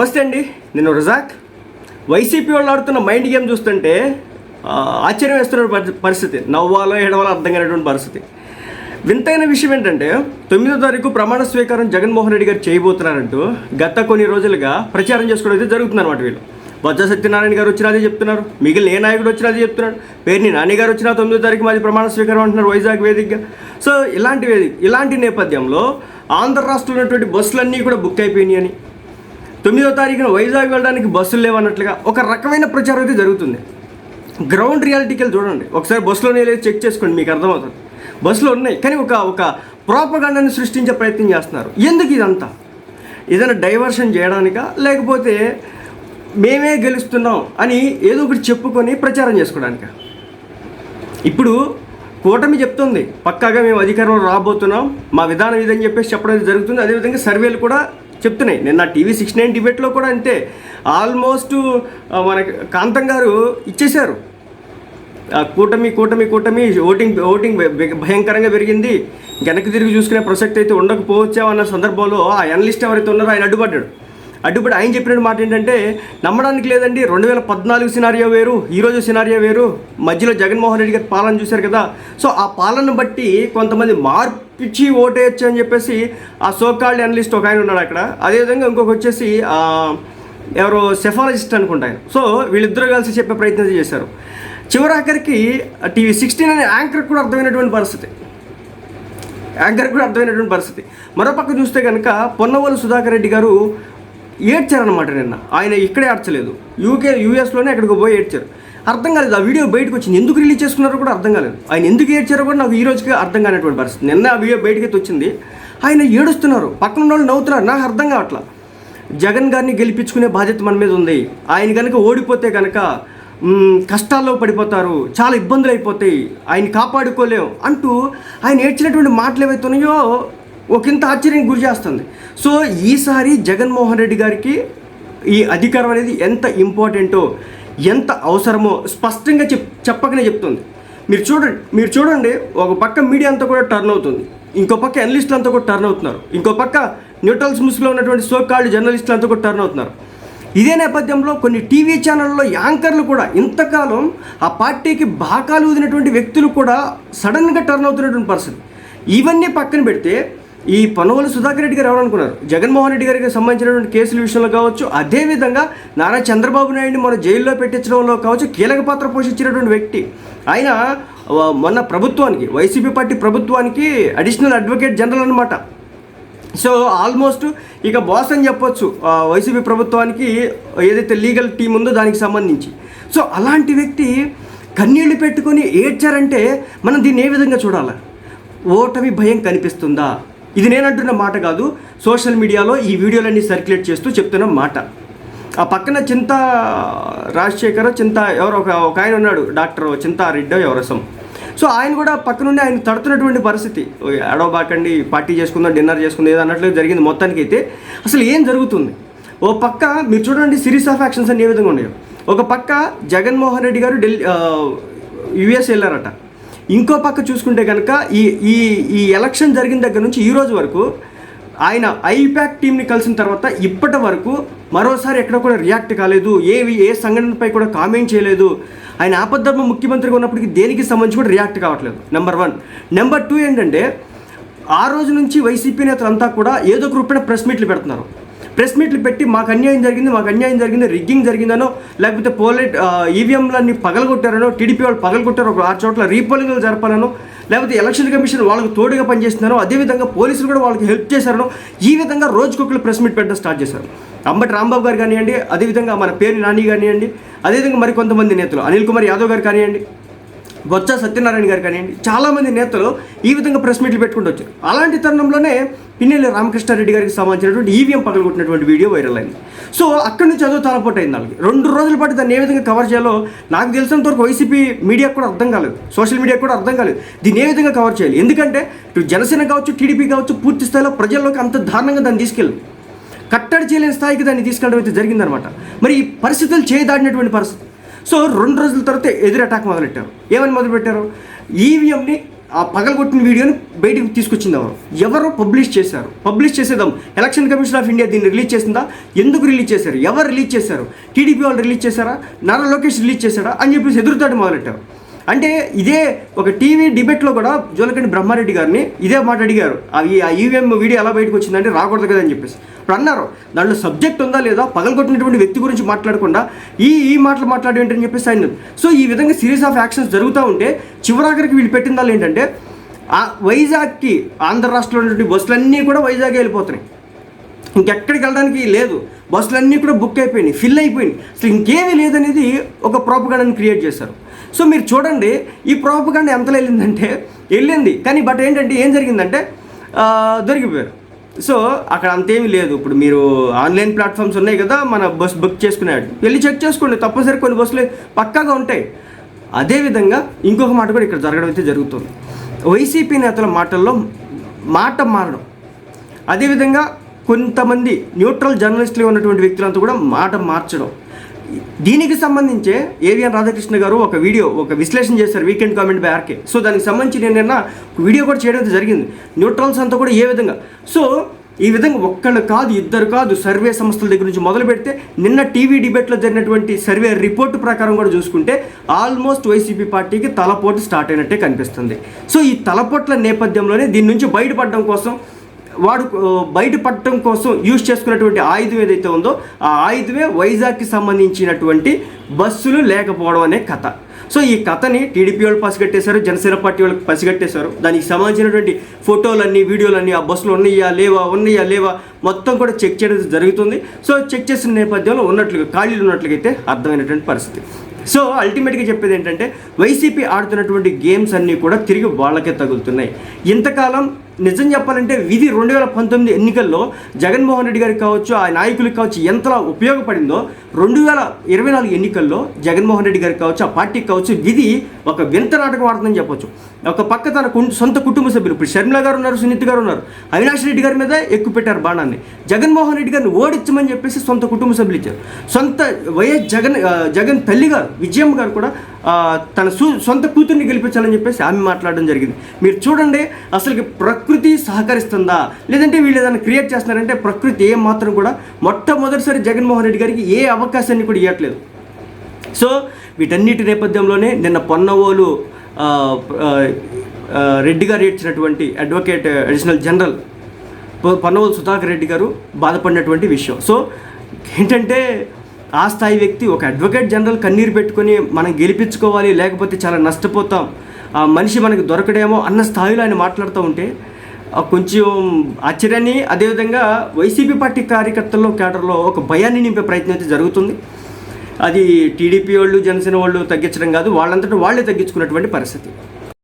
నమస్తే అండి నేను రజాక్. వైసీపీ వాళ్ళు ఆడుతున్న మైండ్ గేమ్ చూస్తుంటే ఆశ్చర్యం వేస్తున్న పరిస్థితి. నవ్వాలో ఏడవాలో అర్థం కానటువంటి పరిస్థితి. వింతైన విషయం ఏంటంటే తొమ్మిదో తారీఖు ప్రమాణ స్వీకారం జగన్మోహన్ రెడ్డి గారు చేయబోతున్నారంటూ గత కొన్ని రోజులుగా ప్రచారం చేసుకోవడం అయితే జరుగుతుంది అనమాట వీళ్ళు. వజ్ర సత్యనారాయణ గారు వచ్చినా అదే చెప్తున్నారు. మిగిలిన ఏ నాయకుడు వచ్చినా అదే చెప్తున్నాడు పేరుని నాని గారు వచ్చినా తొమ్మిదో తారీఖు మాది ప్రమాణ స్వీకారం అంటున్నారు వైజాగ్ వేదికగా. సో ఇలాంటి వేదిక ఇలాంటి నేపథ్యంలో ఆంధ్ర రాష్ట్రంలో ఉన్నటువంటి బస్సులన్నీ కూడా బుక్ అయిపోయినాయి అని తొమ్మిదో తారీఖున వైజాగ్ వెళ్ళడానికి బస్సులు లేవన్నట్లుగా ఒక రకమైన ప్రచారం అయితే జరుగుతుంది. గ్రౌండ్ రియాలిటీకి వెళ్ళి చూడండి. ఒకసారి బస్సులోనే లేదు చెక్ చేసుకోండి మీకు అర్థమవుతుంది. బస్సులో ఉన్నాయి కానీ ఒక ఒక ప్రోపగండాన్ని సృష్టించే ప్రయత్నం చేస్తున్నారు. ఎందుకు ఇదంతా? ఏదైనా డైవర్షన్ చేయడానికా? లేకపోతే మేమే గెలుస్తున్నాం అని ఏదో ఒకటి చెప్పుకొని ప్రచారం చేసుకోవడానికా? ఇప్పుడు కూటమి చెప్తుంది పక్కాగా మేము అధికారంలో రాబోతున్నాం మా విధానం ఇదని చెప్పేసి చెప్పడం జరుగుతుంది. అదేవిధంగా సర్వేలు కూడా చెప్తున్నాయి. నిన్న టీవీ సిక్స్ నైన్ డిబేట్లో కూడా అంతే. ఆల్మోస్ట్ మన కాంతం గారు ఇచ్చేశారు. కూటమి కూటమి కూటమి ఓటింగ్ ఓటింగ్ భయంకరంగా పెరిగింది. వెనక్కి తిరిగి చూసుకునే ప్రసక్తి అయితే ఉండకపోవచ్చామన్న సందర్భంలో ఆ అనలిస్ట్ ఎవరైతే ఉన్నారో ఆయన అడ్డుపడ్డాడు. అడ్డుపడి ఆయన చెప్పిన మాట ఏంటంటే నమ్మడానికి లేదండి రెండు వేల పద్నాలుగు సినారియో వేరు ఈరోజు సినారియో వేరు. మధ్యలో జగన్మోహన్ రెడ్డి గారి పాలన చూశారు కదా. సో ఆ పాలన బట్టి కొంతమంది మార్పిచ్చి ఓటేయచ్చు అని చెప్పేసి ఆ సోకాల్డ్ అనలిస్ట్ ఒక ఆయన ఉన్నాడు అక్కడ. అదేవిధంగా ఇంకొక వచ్చేసి ఎవరో సెఫాలజిస్ట్ అనుకుంటారు సో వీళ్ళిద్దరూ కలిసి చెప్పే ప్రయత్నం చేశారు. చివరాఖరికి టీవీ సిక్స్టీన్ అనే యాంకర్ కూడా అర్థమైనటువంటి పరిస్థితి. యాంకర్ కూడా అర్థమైనటువంటి పరిస్థితి. మరోపక్క చూస్తే కనుక పొన్నవోలు సుధాకర్ రెడ్డి గారు ఏడ్చారనమాట నిన్న. ఆయన ఇక్కడే ఏడ్చలేదు యూకే యూఎస్లోనే ఎక్కడికి పోయి ఏడ్చారు. అర్థం కాలేదు. ఆ వీడియో బయటకు వచ్చింది. ఎందుకు రిలీజ్ చేసుకున్నారో కూడా అర్థం కాలేదు. ఆయన ఎందుకు ఏడ్చారో కూడా నాకు ఈ రోజుకి అర్థం కానటువంటి పరిస్థితి. నిన్న ఆ వీడియో బయటకి వచ్చింది. ఆయన ఏడుస్తున్నారు. పక్కన ఉన్న వాళ్ళు నవ్వుతున్నారు. నాకు అర్థం కావట్లా. జగన్ గారిని గెలిపించుకునే బాధ్యత మన మీద ఉంది. ఆయన కనుక ఓడిపోతే కనుక కష్టాల్లో పడిపోతారు. చాలా ఇబ్బందులు అయిపోతాయి ఆయన కాపాడుకోలేం అంటూ ఆయన ఏడ్చినటువంటి మాటలు ఏవైతే ఉన్నాయో ఒకంత ఆశ్చర్యం గురి చేస్తుంది. సో ఈసారి జగన్మోహన్ రెడ్డి గారికి ఈ అధికారం అనేది ఎంత ఇంపార్టెంటో ఎంత అవసరమో స్పష్టంగా చెప్ చెప్పకనే చెప్తుంది. మీరు చూడండి మీరు చూడండి ఒక పక్క మీడియా అంతా కూడా టర్న్ అవుతుంది. ఇంకో పక్క అనలిస్టులు అంతా కూడా టర్న్ అవుతున్నారు. ఇంకో పక్క న్యూట్రల్స్ ముస్లో ఉన్నటువంటి సో కాల్డ్ జర్నలిస్టులు అంతా కూడా టర్న్ అవుతున్నారు. ఇదే నేపథ్యంలో కొన్ని టీవీ ఛానళ్ళలో యాంకర్లు కూడా ఇంతకాలం ఆ పార్టీకి బాకాలు వదిలినటువంటి వ్యక్తులు కూడా సడన్గా టర్న్ అవుతున్నటువంటి పరిస్థితి. ఇవన్నీ పక్కన పెడితే ఈ పనువల సుధాకర్ రెడ్డి గారు ఎవరనుకున్నారు? జగన్మోహన్ రెడ్డి గారికి సంబంధించినటువంటి కేసుల విషయంలో కావచ్చు అదేవిధంగా నారా చంద్రబాబు నాయుడిని మన జైల్లో పెట్టించడంలో కావచ్చు కీలక పాత్ర పోషించినటువంటి వ్యక్తి. ఆయన మొన్న ప్రభుత్వానికి వైసీపీ పార్టీ ప్రభుత్వానికి అడిషనల్ అడ్వకేట్ జనరల్ అనమాట సో ఆల్మోస్ట్ ఇక బాస్ అని చెప్పొచ్చు వైసీపీ ప్రభుత్వానికి ఏదైతే లీగల్ టీం ఉందో దానికి సంబంధించి. సో అలాంటి వ్యక్తి కన్నీళ్ళు పెట్టుకొని ఏడ్చారంటే మనం దీన్ని ఏ విధంగా చూడాలి? ఓటమి భయం కనిపిస్తుందా? ఇది నేనంటున్న మాట కాదు. సోషల్ మీడియాలో ఈ వీడియోలన్నీ సర్క్యులేట్ చేస్తూ చెప్తున్న మాట. ఆ పక్కన చింత రాజశేఖర్ చింత ఎవరో ఒక ఒక ఆయన ఉన్నాడు డాక్టర్ చింతారెడ్డో ఎవరసం సో ఆయన కూడా పక్క నుండి ఆయన తడుతున్నటువంటి పరిస్థితి. అడవబాకండి పార్టీ చేసుకుందాం డిన్నర్ చేసుకుందాం ఏదో అన్నట్లు జరిగింది మొత్తానికి అయితే. అసలు ఏం జరుగుతుంది? ఓ పక్క మీరు చూడండి సిరీస్ ఆఫ్ యాక్షన్స్ అన్ని ఏ విధంగా ఉన్నాయో. ఒక పక్క జగన్మోహన్ రెడ్డి గారు ఢిల్లీ యుఎస్ వెళ్ళారట. ఇంకో పక్క చూసుకుంటే కనుక ఈ ఈ ఈ ఎలక్షన్ జరిగిన దగ్గర నుంచి ఈ రోజు వరకు ఆయన ఐపాక్ టీంని కలిసిన తర్వాత ఇప్పటి వరకు మరోసారి ఎక్కడ కూడా రియాక్ట్ కాలేదు. ఏవి ఏ సంఘటనపై కూడా కామెంట్ చేయలేదు. ఆయన ఆపద్ధర్మ ముఖ్యమంత్రిగా ఉన్నప్పటికీ దేనికి సంబంధించి కూడా రియాక్ట్ కావట్లేదు. నెంబర్ వన్ నెంబర్ టూ ఏంటంటే ఆ రోజు నుంచి వైసీపీ నేతలంతా కూడా ఏదో ఒక రూపేణ ప్రెస్ మీట్లు పెడుతున్నారు. ప్రెస్ మీట్లు పెట్టి మాకు అన్యాయం జరిగింది మాకు అన్యాయం జరిగింది రిగ్గింగ్ జరిగిందనో లేకపోతే పోలెట్ ఈవీఎంలన్నీ పగలగొట్టారనో టీడీపీ వాళ్ళు పగలగొట్టారో ఒక ఆరు చోట్ల రీపోలింగ్లు జరపాలనో లేకపోతే ఎలక్షన్ కమిషన్ వాళ్ళకు తోడుగా పనిచేస్తున్నారో అదేవిధంగా పోలీసులు కూడా వాళ్ళకి హెల్ప్ చేశారనో ఈ విధంగా రోజుకొకరు ప్రెస్ మీట్ పెట్టడం స్టార్ట్ చేశారు. అంబటి రాంబాబు గారు కానివ్వండి అదేవిధంగా మన పేరు నాని కానివ్వండి అదేవిధంగా మరి కొంతమంది నేతలు అనిల్ కుమార్ యాదవ్ గారు కానివ్వండి బొత్స సత్యనారాయణ గారు కానివ్వండి చాలామంది నేతలు ఈ విధంగా ప్రెస్ మీట్లు పెట్టుకుంటూ వచ్చారు. అలాంటి తరుణంలోనే పిన్నెల్లి రామకృష్ణారెడ్డి గారికి సంబంధించినటువంటి ఈవీఎం పగలగొట్టినటువంటి వీడియో వైరల్ అయింది. సో అక్కడి నుంచి చదువు తలపోటు అయింది వాళ్ళకి. రెండు రోజుల పాటు దాన్ని ఏ విధంగా కవర్ చేయాలో నాకు తెలిసినంత వరకు వైసీపీ మీడియాకు కూడా అర్థం కాలేదు. సోషల్ మీడియాకు కూడా అర్థం కాలేదు. దీన్ని ఏ విధంగా కవర్ చేయాలి? ఎందుకంటే ఇటు జనసేన కావచ్చు టీడీపీ కావచ్చు పూర్తి స్థాయిలో ప్రజల్లోకి అంత దారుణంగా దాన్ని తీసుకెళ్ళి కట్టడి చేయలేని స్థాయికి దాన్ని తీసుకెళ్ళడం అయితే జరిగిందనమాట మరి ఈ పరిస్థితులు చేయదాడినటువంటి పరిస్థితి. సో రెండు రోజుల తర్వాత ఎదురు అటాక్ మొదలెట్టారు. ఏమని మొదలుపెట్టారు? ఈవీఎంని ఆ పగలగొట్టిన వీడియోని బయటకు తీసుకొచ్చింది ఎవరు ఎవరు పబ్లిష్ చేశారు? పబ్లిష్ చేసేదాం ఎలక్షన్ కమిషన్ ఆఫ్ ఇండియా దీన్ని రిలీజ్ చేసిందా? ఎందుకు రిలీజ్ చేశారు? ఎవరు రిలీజ్ చేశారు? టీడీపీ వాళ్ళు రిలీజ్ చేశారా? నారా లోకేష్ రిలీజ్ చేశారా అని చెప్పేసి ఎదురుతాడు మొదలెట్టారు. అంటే ఇదే ఒక టీవీ డిబేట్లో కూడా జోలకండి బ్రహ్మారెడ్డి గారిని ఇదే మాట అడిగారు. అవి ఆ ఈవీఎం వీడియో ఎలా బయటకు వచ్చిందంటే రాకూడదు కదా అని చెప్పేసి. ఇప్పుడు అన్నారు దాంట్లో సబ్జెక్ట్ ఉందా లేదా పగలగొట్టినటువంటి వ్యక్తి గురించి మాట్లాడకుండా ఈ ఈ మాటలు మాట్లాడేంటని చెప్పేసి ఆయన సో ఈ విధంగా సిరీస్ ఆఫ్ యాక్షన్స్ జరుగుతూ ఉంటే చివరాఖరికి వీళ్ళు పెట్టిన ఏంటంటే ఆ వైజాగ్కి ఆంధ్ర రాష్ట్రంలో ఉన్నటువంటి బస్సులన్నీ కూడా వైజాగ్ వెళ్ళిపోతున్నాయి. ఇంకెక్కడికి వెళ్ళడానికి లేదు. బస్సులన్నీ కూడా బుక్ అయిపోయినాయి ఫిల్ అయిపోయినాయి. అసలు ఇంకేమీ లేదనేది ఒక ప్రాపగాండాని క్రియేట్ చేశారు. సో మీరు చూడండి ఈ ప్రాపగాండా ఎంతలో వెళ్ళిందంటే వెళ్ళింది. కానీ బట్ ఏంటంటే ఏం జరిగిందంటే దొరికిపోయారు. సో అక్కడ అంతేమీ లేదు. ఇప్పుడు మీరు ఆన్లైన్ ప్లాట్ఫామ్స్ ఉన్నాయి కదా మన బస్ బుక్ చేసుకునేవాడు. వెళ్ళి చెక్ చేసుకోండి తప్పనిసరి కొన్ని బస్సులు పక్కాగా ఉంటాయి. అదేవిధంగా ఇంకొక మాట కూడా ఇక్కడ జరగడం అయితే జరుగుతుంది. వైసీపీ నేతల మాటల్లో మాట మారడం. అదేవిధంగా కొంతమంది న్యూట్రల్ జర్నలిస్టులు ఉన్నటువంటి వ్యక్తులంతా కూడా మాట మార్చడం. దీనికి సంబంధించే ఏవిఎన్ రాధాకృష్ణ గారు ఒక వీడియో ఒక విశ్లేషణ చేశారు weekend comment by RK. So దానికి సంబంధించి నేను నిన్న వీడియో కూడా చేయడం జరిగింది. న్యూట్రల్స్ అంతా కూడా ఏ విధంగా? సో ఈ విధంగా ఒక్కళ్ళు కాదు ఇద్దరు కాదు సర్వే సంస్థల దగ్గర నుంచి మొదలు పెడితే నిన్న టీవీ డిబేట్లో జరిగినటువంటి సర్వే రిపోర్ట్ ప్రకారం కూడా చూసుకుంటే ఆల్మోస్ట్ వైసీపీ పార్టీకి తలపోటు స్టార్ట్ అయినట్టే కనిపిస్తుంది. సో ఈ తలపోట్ల నేపథ్యంలోనే దీని నుంచి బయటపడడం కోసం వాడు బయటపడటం కోసం యూజ్ చేసుకున్నటువంటి ఆయుధం ఏదైతే ఉందో ఆ ఆయుధమే వైజాగ్కి సంబంధించినటువంటి బస్సులు లేకపోవడం అనే కథ. సో ఈ కథని టీడీపీ వాళ్ళు పసిగట్టేశారు జనసేన పార్టీ వాళ్ళకి పసిగట్టేశారు. దానికి సంబంధించినటువంటి ఫోటోలన్నీ వీడియోలన్నీ ఆ బస్సులు ఉన్నాయా లేవా ఉన్నాయా లేవా మొత్తం కూడా చెక్ చేయడం జరుగుతుంది. సో చెక్ చేసిన నేపథ్యంలో ఉన్నట్లుగా ఖాళీలు ఉన్నట్లుగా అయితే అర్థమైనటువంటి పరిస్థితి. సో అల్టిమేట్గా చెప్పేది ఏంటంటే వైసీపీ ఆడుతున్నటువంటి గేమ్స్ అన్నీ కూడా తిరిగి వాళ్ళకే తగులుతున్నాయి. ఇంతకాలం నిజం చెప్పాలంటే విధి రెండు వేల పంతొమ్మిది ఎన్నికల్లో జగన్మోహన్ రెడ్డి గారికి కావచ్చు ఆ నాయకులకు కావచ్చు ఎంతలా ఉపయోగపడిందో రెండు వేల ఇరవై నాలుగు ఎన్నికల్లో జగన్మోహన్ రెడ్డి గారికి కావచ్చు ఆ పార్టీకి కావచ్చు విధి ఒక వింత నాటకం ఆడుతుందని చెప్పొచ్చు. ఒక పక్క తన సొంత కుటుంబ సభ్యులు ఇప్పుడు షర్మిల గారు ఉన్నారు సునీత్ గారు ఉన్నారు అవినాష్ రెడ్డి గారి మీద ఎక్కువ పెట్టారు బాణాన్ని. జగన్మోహన్ రెడ్డి గారిని ఓడించమని చెప్పేసి సొంత కుటుంబ సభ్యులు ఇచ్చారు. సొంత వైఎస్ జగన్ జగన్ తల్లి గారు విజయమ్మ గారు కూడా తన సు సొంత కూతుర్ని గెలిపించాలని చెప్పేసి ఆమె మాట్లాడడం జరిగింది. మీరు చూడండి అసలుకి ప్రకృతి సహకరిస్తుందా? లేదంటే వీళ్ళు ఏదైనా క్రియేట్ చేస్తున్నారంటే ప్రకృతి ఏం మాత్రం కూడా మొట్టమొదటిసారి జగన్మోహన్ రెడ్డి గారికి ఏ అవకాశాన్ని కూడా ఇవ్వట్లేదు. సో వీటన్నిటి నేపథ్యంలోనే నిన్న పొన్నవోలు రెడ్డి గారు ఇచ్చినటువంటి advocate additional general Ponnavolu Sudhakar Reddy garu బాధపడినటువంటి విషయం. సో ఏంటంటే ఆ స్థాయి వ్యక్తి ఒక అడ్వకేట్ జనరల్ కన్నీరు పెట్టుకొని మనం గెలిపించుకోవాలి లేకపోతే చాలా నష్టపోతాం. ఆ మనిషి మనకి దొరకడేమో అన్న స్థాయిలో ఆయన మాట్లాడుతూ ఉంటే కొంచెం ఆశ్చర్యాన్ని అదేవిధంగా వైసీపీ పార్టీ కార్యకర్తల్లో కేటర్లో ఒక భయాన్ని నింపే ప్రయత్నం అయితే జరుగుతుంది. అది టీడీపీ వాళ్ళు జనసేన వాళ్ళు తగ్గించడం కాదు వాళ్ళంతటా వాళ్ళే తగ్గించుకున్నటువంటి పరిస్థితి.